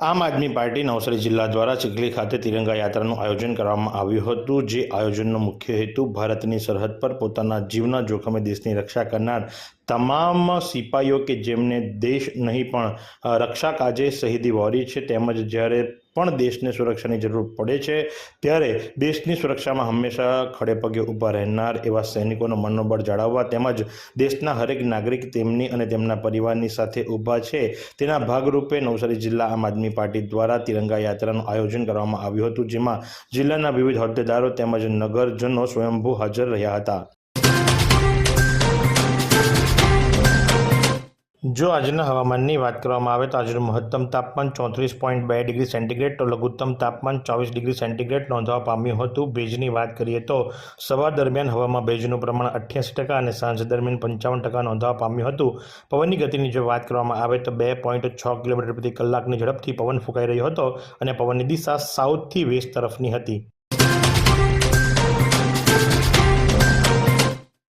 આમ આદમી પાર્ટી નવસારી જિલ્લા દ્વારા ચીખલી ખાતે તિરંગા યાત્રાનું આયોજન કરવામાં આવ્યું હતું, જે આયોજનનો મુખ્ય હેતુ ભારતની સરહદ પર પોતાના જીવના જોખમે દેશની રક્ષા કરનાર તમામ સિપાહીઓ કે જેમને દેશ નહીં પણ રક્ષા કાજે શહીદી વહોરી છે. તેમજ જ્યારે પણ દેશને સુરક્ષાની જરૂર પડે છે. ત્યારે દેશની સુરક્ષામાં હંમેશા ખડે પગે ઊભા રહેનાર એવા સૈનિકોનો મનોબળ જાળવવા તેમજ દેશના હરેક નાગરિક તેમની અને તેમના પરિવારની સાથે ઊભા છે. તેના ભાગરૂપે નવસારી જિલ્લા આમ આદમી પાર્ટી દ્વારા તિરંગા યાત્રાનું આયોજન કરવામાં આવ્યું હતું, જેમાં જિલ્લાના વિવિધ હોદ્દેદારો તેમજ નગરજનો સ્વયંભૂ હાજર રહ્યા હતા. જો આજના હવામાનની વાત કરવામાં આવે તો આજનું મહત્તમ તાપમાન ચોત્રીસ પોઈન્ટ બે ડિગ્રી સેન્ટીગ્રેડ તો લઘુત્તમ તાપમાન ચોવીસ ડિગ્રી સેન્ટીગ્રેડ નોંધવા પામ્યું હતું. ભેજની વાત કરીએ તો સવાર દરમિયાન હવામાં ભેજનું પ્રમાણ અઠ્યાસી ટકા અને સાંજ દરમિયાન પંચાવન ટકા નોંધવા પામ્યું હતું. પવનની ગતિની જો વાત કરવામાં આવે તો બે પોઈન્ટ છ કિલોમીટર પ્રતિ કલાકની ઝડપથી પવન ફૂંકાઈ રહ્યો હતો અને પવનની દિશા સાઉથથી વેસ્ટ તરફની હતી.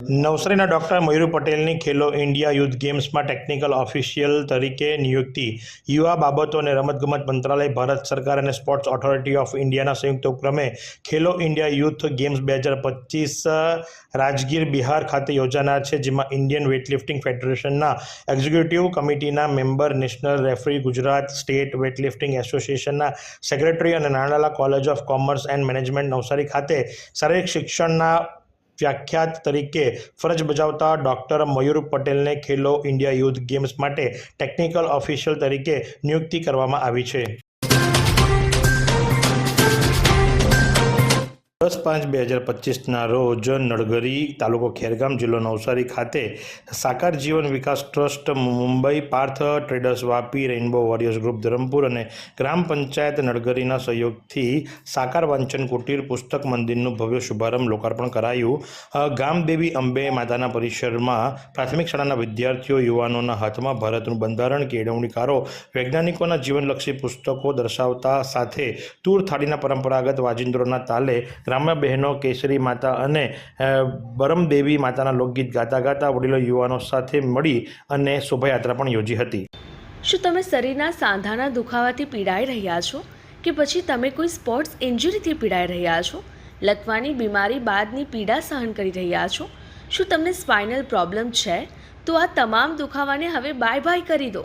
નવસારીના ડૉક્ટર મયુર પટેલની ખેલો ઇન્ડિયા યુથ ગેમ્સમાં ટેકનિકલ ઓફિશિયલ તરીકે નિયુક્તિ. યુવા બાબતો અને રમતગમત મંત્રાલય, ભારત સરકાર અને સ્પોર્ટ્સ ઓથોરિટી ઓફ ઇન્ડિયાના સંયુક્ત ઉપક્રમે ખેલો ઇન્ડિયા યુથ ગેમ્સ બે હજાર પચીસ રાજગીર બિહાર ખાતે યોજાનાર છે, જેમાં ઇન્ડિયન વેઇટલિફ્ટિંગ ફેડરેશનના એક્ઝિક્યુટિવ કમિટીના member, national referee, Gujarat state weightlifting એસોસિએશનના સેક્રેટરી અને Naranlala college of commerce and management Navsari ખાતે શારીરિક શિક્ષણના વ્યાખ્યાત તરીકે ફરજ બજાવતા ડોક્ટર મયુર પટેલને ખેલો ઇન્ડિયા યુથ ગેમ્સ માટે ટેકનિકલ ઓફિશિયલ તરીકે નિયુક્તિ કરવામાં આવી છે. દસ પાંચ બે હજાર પચીસના રોજ નળગરી તાલુકો ખેરગામ જિલ્લો નવસારી ખાતે Sakar Jivan Vikas trust Mumbai Parth traders Vapi rainbow warriors group Dharampur અને ગ્રામ પંચાયત નળગરીના સહયોગથી સાકાર વાંચન કુટીર પુસ્તક મંદિરનું ભવ્ય શુભારંભ લોકાર્પણ કરાયું. ગામ ગામદેવી અંબે માતાના પરિસરમાં પ્રાથમિક શાળાના વિદ્યાર્થીઓ યુવાનોના હાથમાં ભારતનું બંધારણ કેળવણીકારો વૈજ્ઞાનિકોના જીવનલક્ષી પુસ્તકો દર્શાવતા સાથે તૂર થાળીના પરંપરાગત વાજિંદ્રોના તાલે ગ્રામ્ય બહેનો, કેસરી માતા અને બરમદેવી માતાના લોકગીત ગાતા ગાતા વડીલો યુવાનો સાથે મળી અને શોભાયાત્રા પણ યોજી હતી. શું તમે શરીરના સાંધાના દુખાવાથી પીડાઈ રહ્યા છો? કે પછી તમે કોઈ સ્પોર્ટ્સ ઇન્જરીથી પીડાઈ રહ્યા છો? લકવાની બીમારી બાદની પીડા સહન કરી રહ્યા છો? શું તમને સ્પાઇનલ પ્રોબ્લેમ છે? તો આ તમામ દુખાવાને હવે બાય બાય કરી દો.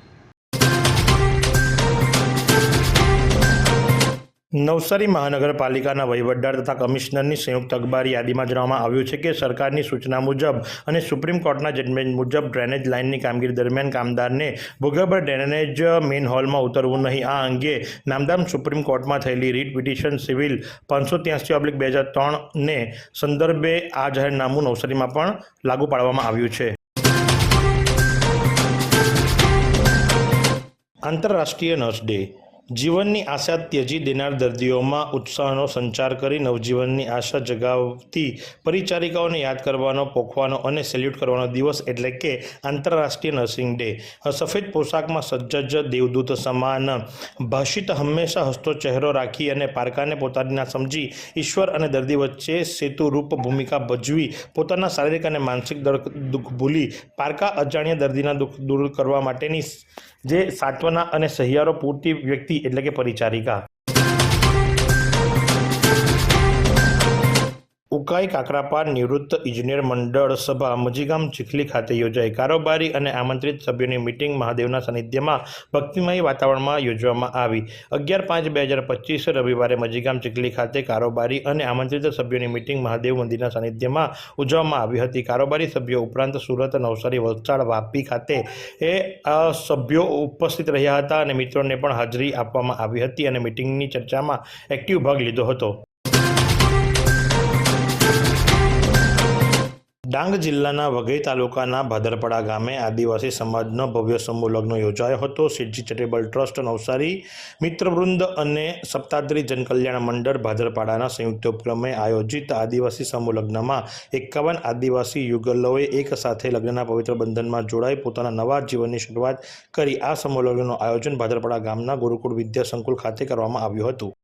નવસારી મહાનગરપાલિકાના વહીવટદાર તથા કમિશનરની સંયુક્ત અખબારી યાદીમાં જણાવવામાં આવ્યું છે કે સરકારની સૂચના મુજબ અને સુપ્રીમ કોર્ટના જજમેન્ટ મુજબ ડ્રેનેજ લાઇનની કામગીરી દરમિયાન કામદારને ભૂગર્ભ ડ્રેનેજ મેઇન હોલમાં ઉતરવું નહીં. આ અંગે નામદામ સુપ્રીમ કોર્ટમાં થયેલી રીટ પિટિશન સિવિલ પાંચસો ત્યાંસી ઓબ્લિક બે હજાર ત્રણને સંદર્ભે આ જાહેરનામું નવસારીમાં પણ લાગુ પાડવામાં આવ્યું છે. આંતરરાષ્ટ્રીય નર્સ ડે જીવનની આશા ત્યજી દેનાર દર્દીઓમાં ઉત્સાહનો સંચાર કરી નવજીવનની આશા જગાવતી પરિચારિકાઓને યાદ કરવાનો, પોખવાનો અને સેલ્યુટ કરવાનો દિવસ એટલે કે આંતરરાષ્ટ્રીય નર્સિંગ ડે. સફેદ પોશાકમાં સજ્જ દેવદૂત સમાન. ભાષિત હંમેશા હસતો ચહેરો રાખી અને પારકાને પોતાના સમજી ઈશ્વર અને દર્દી વચ્ચે સેતુરૂપ ભૂમિકા ભજવી પોતાના શારીરિક અને માનસિક દુઃખ ભૂલી પારકા અજાણ્યા દર્દીના દુઃખ દૂર કરવા માટેની જે સાંત્વના અને સહિયારો પૂરતી વ્યક્તિ એટલે કે પરિચારિકા. ઉકાઈ કાકરાપાર નિવૃત્ત ઇજનેર મંડળ સભા મજીગામ ચીખલી ખાતે યોજાઈ. કારોબારી અને આમંત્રિત સભ્યોની મિટિંગ મહાદેવના સાનિધ્યમાં ભક્તિમય વાતાવરણમાં યોજવામાં આવી. અગિયાર પાંચ બે હજાર પચીસ રવિવારે મજીગામ ચીખલી ખાતે કારોબારી અને આમંત્રિત સભ્યોની મિટિંગ મહાદેવ મંદિરના સાનિધ્યમાં ઉજવવામાં આવી હતી. કારોબારી સભ્યો ઉપરાંત સુરત, નવસારી, વલસાડ, વાપી ખાતે એ સભ્યો ઉપસ્થિત રહ્યા હતા અને મિત્રોને પણ હાજરી આપવામાં આવી હતી અને મિટિંગની ચર્ચામાં એક્ટિવ ભાગ લીધો હતો. ડાંગ જિલ્લાના વઘઈ તાલુકાના ભાદરપડા ગામે આદિવાસી સમાજનો ભવ્ય સમૂહ લગ્ન યોજાયો હતો. સિદ્ધિ ચેરિટેબલ ટ્રસ્ટ નવસારી, મિત્રવૃંદ અને સપ્તાદ્રી જનકલ્યાણ મંડળ ભાદરપાડાના સંયુક્ત ઉપક્રમે આયોજિત આદિવાસી સમૂહ લગ્નમાં એકાવન આદિવાસી યુગલોએ એક સાથે લગ્નના પવિત્ર બંધનમાં જોડાઈ પોતાના નવા જીવનની શરૂઆત કરી. આ સમૂહ લગ્નનું આયોજન ભાદરપાડા ગામના ગુરુકુળ વિદ્યા સંકુલ ખાતે કરવામાં આવ્યું હતું.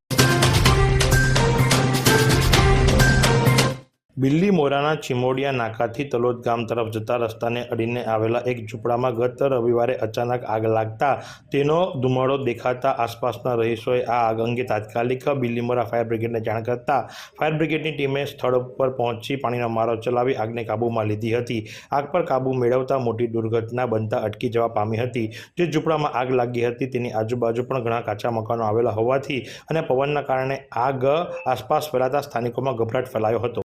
બિલ્લી મોરાના ચિમોડિયા નાકાથી તલોદ ગામ તરફ જતા રસ્તાને અડીને આવેલા એક ઝૂંપડામાં ગત રવિવારે અચાનક આગ લાગતા તેનો ધુમાડો દેખાતા આસપાસના રહીશોએ આ આગ અંગે તાત્કાલિક બિલ્લીમોરા ફાયર બ્રિગેડને જાણ કરતા ફાયર બ્રિગેડની ટીમે સ્થળ પર પહોંચી પાણીનો મારો ચલાવી આગને કાબૂમાં લીધી હતી. આગ પર કાબૂ મેળવતા મોટી દુર્ઘટના બનતા અટકી જવા પામી હતી. જે ઝૂંપડામાં આગ લાગી હતી તેની આજુબાજુ પણ ઘણા કાચા મકાનો આવેલા હોવાથી અને પવનના કારણે આગ આસપાસ ફેલાતા સ્થાનિકોમાં ગભરાટ ફેલાયો હતો.